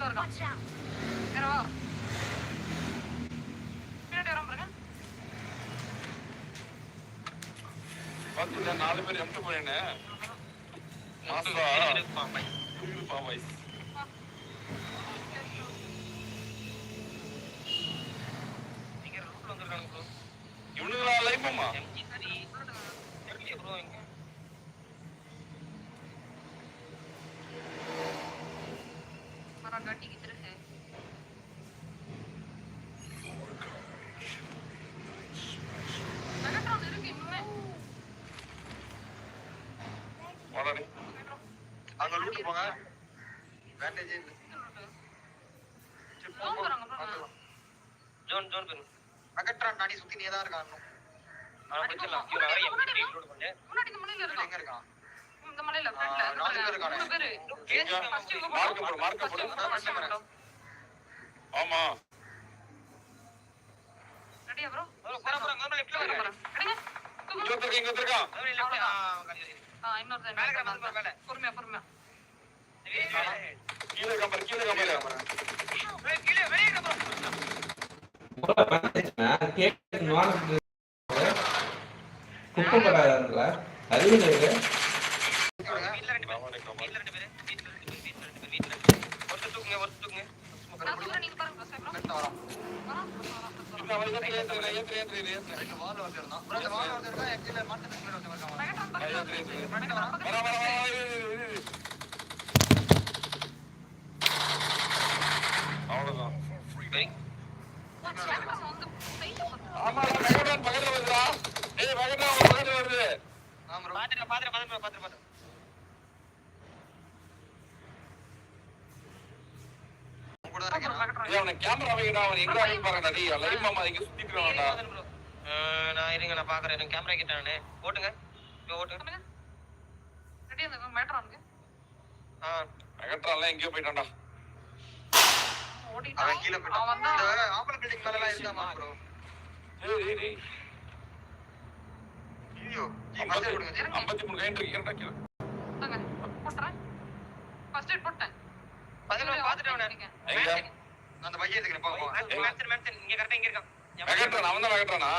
ரைட்ல இருக்கான் வேற வா. பின்னாடி வராம பாருங்க. பாத்துட்டா நாலு பேர் எம்ட்டு போயினே மாசா. பாம் வைஸ் நீங்க ரூட்ல வந்திருக்காங்க ப்ரோ இவனுங்களா லைஃபமா எம்ஜி த்ரீ தெரியல ப்ரோ இங்க. மெகட்ரான் இருக்கு இன்னுமே. வாடாடி அங்க லூட்டு போங்க. Bandage zone. ஜோன் ஜோன் பண்ணு அகற்றான் நாடி சுத்தி நீ தான் இருக்கான் இன்னும். ஆனா படிச்சிடலாம். இவன் பண்ணு. முன்னாடி இவன் இருக்கான்? நாலு பேர் இருக்கானே. மூணு பேரு? ஃபர்ஸ்ட் இவங்க மார்க் போடு மார்க் போடு ஃபர்ஸ்ட் போடு ஆமா. ரெடியா ப்ரோ ப்ரோ போற அங்க லெஃப்ட்ல போறேன் வர போறேன் அடிங்க இங்க ஒருத்தர் இங்க இருக்கான் அவரே லெஃப்ட்ல ஆ இன்னொரு மேல கிடக்கு, மேல கிடக்கு, மேல. பொறுமையா பொறுமையா. கீழே இருக்கான் பாரு கீழே பாரு ஏய் கீழே வெளிய ப்ரோ குப்பப்படாதுல அறிவு இருக்கு வீட்ல பாத்துட்டு பாத்துட்டு பாத்துட்டு பாத்துட்டு பாத்துட்டு உன் கூட தான் இருக்கேன் மெகட்ரான் ஏய் அவன கேமரா வைக்கடா அவன் எங்க ஆகி பாருடா டேய் லைவ் மாமா இங்க சுத்திட்டு இருக்கான்டா ப்ரோ நான் இருங்க நான் பாக்குறேன் எனக்கு கேமரா கிட்ட நானு. ஓட்டுங்க. இப்போ ஓட்டுங்க பண்ணுங்க ரெடியா இந்த மெகட்ரானுக்கு ஆ. போயிட்டான்டா அவன் கீழே போயிட்டான். அவன் தான் ஆம்பளை பில்டிங் மேல எல்லாம் இருந்தாமா ப்ரோ ஐயோ கொடுங்க கைண்ட் கீழே. போட்டுறேன். ஃபர்ஸ்ட் எய்ட் போட்டேன். பதினொன்று பாத்துட்டு அவனை எங்க? நான் அந்த பையன் எடுக்கிறேன் போ இங்க கரெக்டா இங்க இருக்கான் மெகட்ரான் அவன் தான் மெகட்ரானா?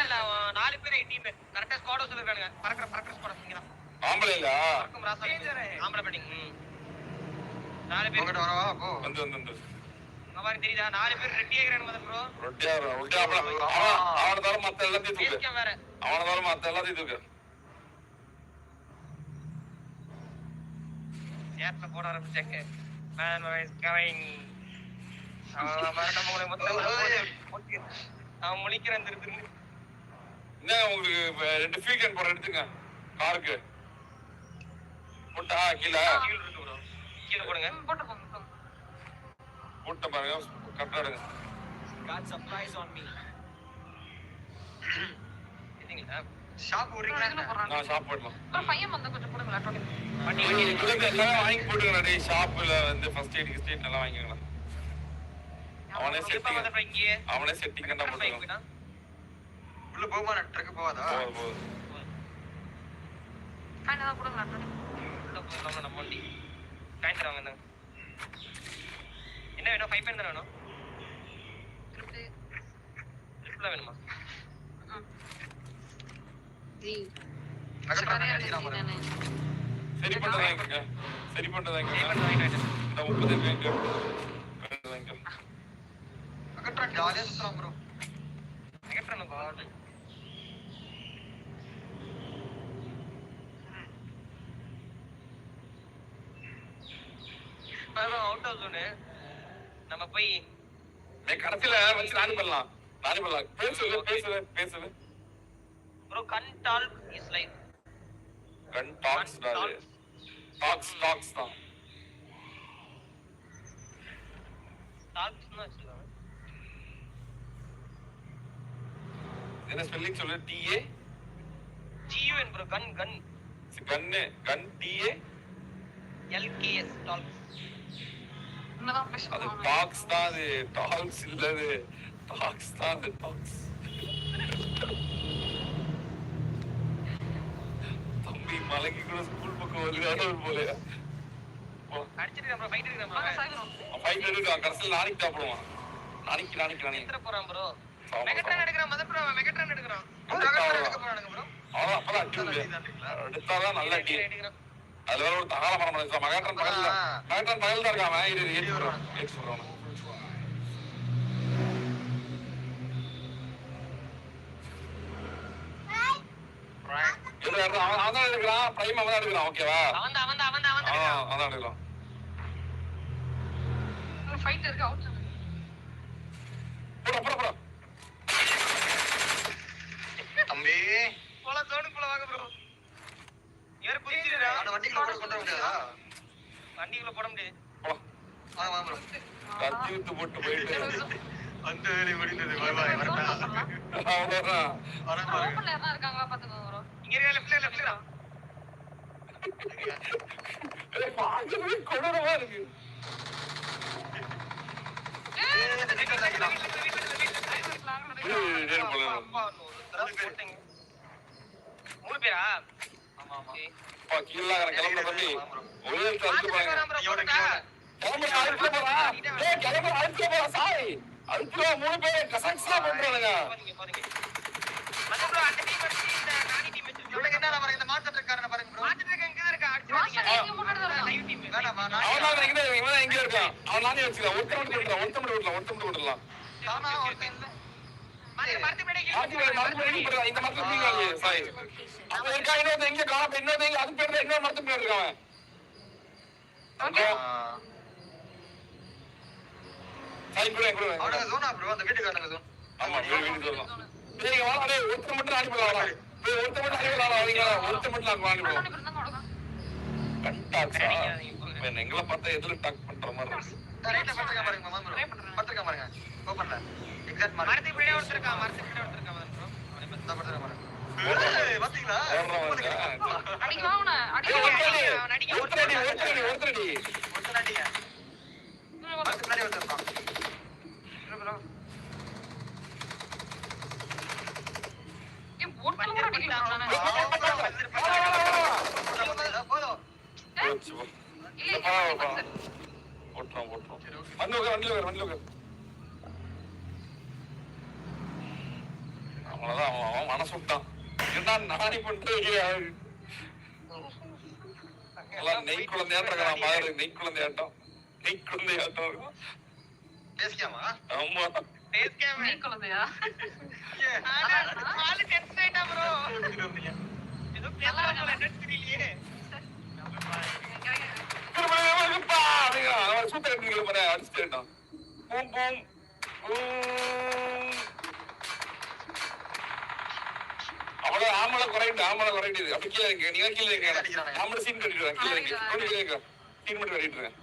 இல்ல நாலு பேர் டீம் கரெக்டா ஸ்குவாட் ஹவுஸ் இருக்கானுங்க பறக்கற பறக்கற ஸ்குவாட் இங்க தான் ஆம்பளை இல்ல ஆம்பளை பேட்டிங் நாலு பேர். வரவா? போ. வந்து வந்து வந்து. அவருக்கு தெரியுதா? நாலு பேர் ரெட்டி ஆகிறானு மதன் ப்ரோ ரொட்டியா அவன் அவனை மத்த எல்லாத்தையும் தூக்கு. அவனை தவிர மத்த எல்லாத்தையும் தூக்கு. சேர்ல போட ஆரம்பிச்சாங்க மேன் வாய்ஸ் கமிங் அவன் மரண மூளை மொத்தம் அவன் முழிக்கிறான் திரு திரு என்ன உங்களுக்கு இப்ப ரெண்டு ஃபீல் கேன் போற எடுத்துங்க காருக்கு போட்டா கீழே கீழ போடுங்க போட்டு போங்க போங்க. போட்ட பாருங்க கரெக்டா எடுங்க சரிங்களா ஷாப் அப்புறம் ஓடுறீங்களா இதுல போடுறான் நான் ஷாப் போயிடலாம் அப்புறம் பையன் வந்து கொஞ்சம் போடுங்களா எல்லாம் வாங்கி போட்டுங்க டேய். ஷாப்ல வந்து ஃபர்ஸ்ட் எய்ட் கிஸ்ட் எய்ட் எல்லாம் வாங்கிக்கலாம் அவனே செட்டிங் அவனே செட்டிங் கண்டா போட்டுக்கலாம் உள்ள போகுமா? ட்ரக் போகாதா? போதும் போதும் காயின் தான் கொடுங்களா டுவெண்ட்டி உள்ள போயிடலாம் நம்ம வண்டி காயின் தராங்க என்ன என்ன வேணும்? ஃபைவ் பென் தானே வேணும்? வேணுமா ஜி நகர்றான் நிறைய அடிக்கலாம் பாரு நானே சரி வாங்கிக்கோங்க சரி வாங்கிட்டு இந்த முப்பது ஜாலியா சுத்தலாம் ப்ரோ கார்டு அவுட் ஹவுஸ் ஒன்று நம்ம போய் கடைசில வச்சு நானே பண்ணலாம். நானே பண்ணலாம். பேசுவே பேசுவே பேசுவே bro gun tall is life gun talks talks talks தான் டால்க்ஸ்னு வச்சுக்கலாம் என்ன ஸ்பெல்லிங் சொல்லு T A G U N bro gun gun gun gun T A L K S talks என்னதான் அது பேசுவாங்க டாக்ஸ் தான் அது டாக்ஸ் இல்ல அது டாக்ஸ் தான் அது டாக்ஸ் மலைக்கு கூட ஸ்கூல் பக்கம் ஒரு போலயா அடிச்சிட்டு ஃபைட் ஃபைட் கடைசியில் நாளைக்கு சாப்பிடுவான் நாளைக்கு நாளைக்கு நாளைக்கு. எத்தனை போறான் ப்ரோ மெகட்ரான். எடுக்கிறான் மதர் ப்ரோ மெகட்ரான் எடுக்கிறான். எடுக்க போறானுங்க ப்ரோ எடுத்தாதான் நல்ல வேற ஒரு தகால மரம் பகல் தான் இருக்கான் அவன். இரு ஏறி வருவான் ஏறி அவன் தான் எடுக்கிறான் பிரைம் அவன் தான் எடுக்கிறான் ஓகேவா அவன் தான் அவன் தான் அவன் தான் அவன் தான். அவன் தான் எடுக்கிறான் ஃபைட் இருக்கு அவுட் போடா போடா போடா. தம்பி. போல வாங்க ப்ரோ யாரு குதிச்சிடுறா அந்த வண்டிக்குள்ள கூட கொண்டு முடியாதா வண்டிக்குள்ள போட முடியாது. போடா வாங்க வாங்க ப்ரோ கத்தி வித்து போட்டு போயிட்டு அந்த வேலை முடிந்தது. பாய் பாய் கொடூரமா இருக்கு. மூணு பேரா? ஆமா ஆமா. கீழே கிளம்புற தம்பி ஒரே அழுத்து பாருங்க. கிளம்புற அழுத்து போறா ஏய் கிளம்புற அழுத்து போறா சாய் அழுத்துவா மூணு பேர். கசாக்ஸ்லா பண்றானுங்க பாருங்க இந்த இருக்காரன பாருங்க ப்ரோ வேணாமா நான் அவன் தான் எங்க இவன் எங்க இருக்கான். அவன் நானே வச்சுக்கலாம் மட்டும் விடலாம் மட்டும் விடலாம் மட்டும் விடலாம். ஒருத்தன் இல்ல. பேர் போடுறான் இந்த மரத்துல சாய் இருக்கா? இன்னொருத்த எங்க காணப்ப இன்னொருத்த எங்க அது பேர் இன்னொரு மரத்து பேர் இருக்கான் சாய் அவனுங்க ஜோனா ப்ரோ அந்த வீட்டுக்காரங்க ஜோன் ஆமா வீடு வீடு சொல்லலாம் நீங்க வாடா ஒருத்தர் மட்டும் வாடா மட்டும் மட்டும் நாங்க வாங்கிடுவோம் எங்களை பார்த்தா எதுல டாக் பண்ற மாதிரி இருக்கு? பாருங்க பட்டிருக்கா பாருங்க. ஓபன்ல எக்ஸாக்ட் மரத்துக்கு பின்னாடி ஒருத்தர் இருக்கான் மரத்துக்கு பின்னாடி ஒருத்தர் இருக்கான் ப்ரோ இந்த பட்டிருக்கா பாருங்க. ஏய் பாத்தீங்களா? அடிக்கலாம் அவனை அடிக்கலாம் ஒருத்தர் அடி, ஒருத்தர் அடி, ஒருத்தர் அடி, ஒருத்தர் அடி. வந்து உட்காரு, வண்டியில. அவ்வளவுதான், அவன் அவன் மனசு விட்டான். என்ன நாணி பண்றீங்க? எல்லாம் நெய் குழந்தையாட்டம் பாரு, நெய் குழந்தையாட்டம். நெய் குழந்தையாட்டம் ஆமா. அவ்வளவு ஆம்பளை குறையுது ஆம்பளை குறையுது. அப்படி கீழே இருக்கு நீங்க கீழே இருக்க. ஆம்பளை சீன் கீழே இருக்கு கீழே இருக்க சீன் மட்டும் கட்டிட்டு இருக்கேன்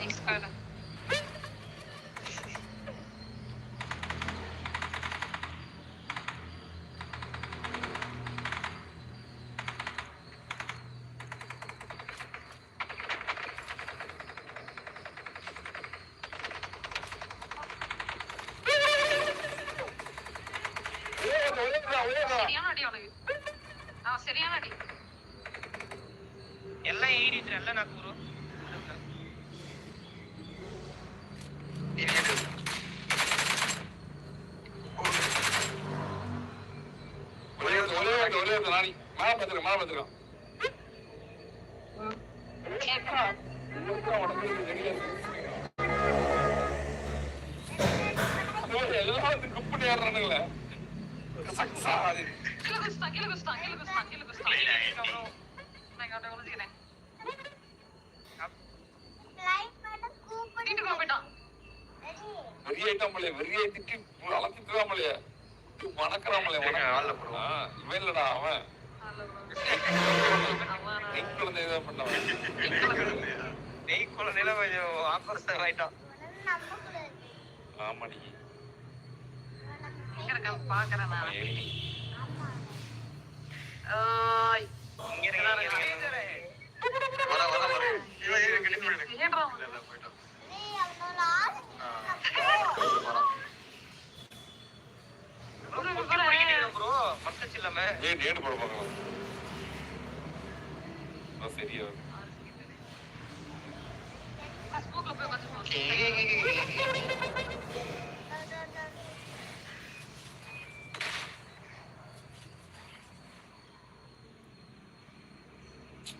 நெக்ஸ்ட் கார்டு ஓடுறா, ஓடுறா, ஓடுறா. சரியான அடி பார்த்துருக்கேன், மேல பார்த்துருக்கேன். ஐயோ, எல்லாம் வந்து குப்புன்னு ஏறுறானுங்களே. சக்ஸா அது. கீழே குதிச்சிட்டான் கீழே குதிச்சிட்டான் நான் அவனை ஒளிஞ்சுக்கிறேன் வீட்டுக்குள்ள போயிட்டான் வெறி ஆயிட்டான் போலயே, வெறி ஆயிட்டுக்கு வளர்த்துட்டுதான் போலயே. வணக்கறான் போலயே, வணக்கம். ஆள்ல போடுவோம். ஆ, இவன் இல்லடா, அவன். நல்ல bro. அவன் நெய் குழந்தை இதான் பண்ணவன். நெய் குழந்தையில கொஞ்சம் ஆக்ரோஷம் ஆயிட்டான். ஆமாடி. பாக்குறேன் இங்க ஏன் இங்க இல்லாம நேடு போட பார்க்கலாம். சரியா நான் smoke ல போய் உட்காந்துப்போம்.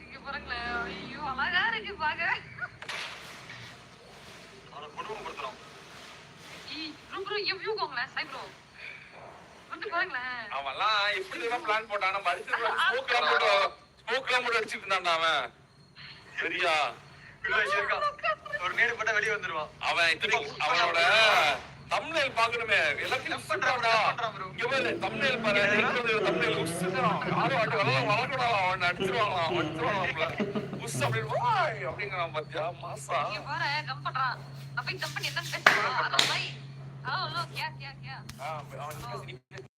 இங்க பாருங்களேன். ஐயோ, அழகா இருக்கு பாக்க. அவனை குடும்பப்படுத்துறோம் வந்து பாருங்களேன். அவன்லாம் பிளான் போட்டான். அடிச்சு ஸ்மோக் எல்லாம் போட்டு ஸ்மோக் எல்லாம் போட்டு அடிச்சுட்டு இருந்தான்டா அவன். சரியா? ஒரு நேடு போட்டா வெளியே வந்துருவான் அவன் அவனோட தம்ப்நெயில் பார்க்கணுமே. எல்லாத்தையும் பண்றான்டா இங்க பாரு தம்ப்நெயில் பாரு. தம்ப்நெயில் உஸ்ஸுறான் யாரும் வாட்டி வரலாம் வளர்க்கணும் அவன் அடிச்சிருவாங்களாம். அடிச்சிருவாங்களாம் உஸ் அப்படின்னு அப்படிங்கிறான் பாத்தியா. மாசா. இங்க பாரு, dump பண்றான். போய் dump பண்ணி என்னன்னு பேசுவா? Oh, look, yes, yes, yes. Um, oh,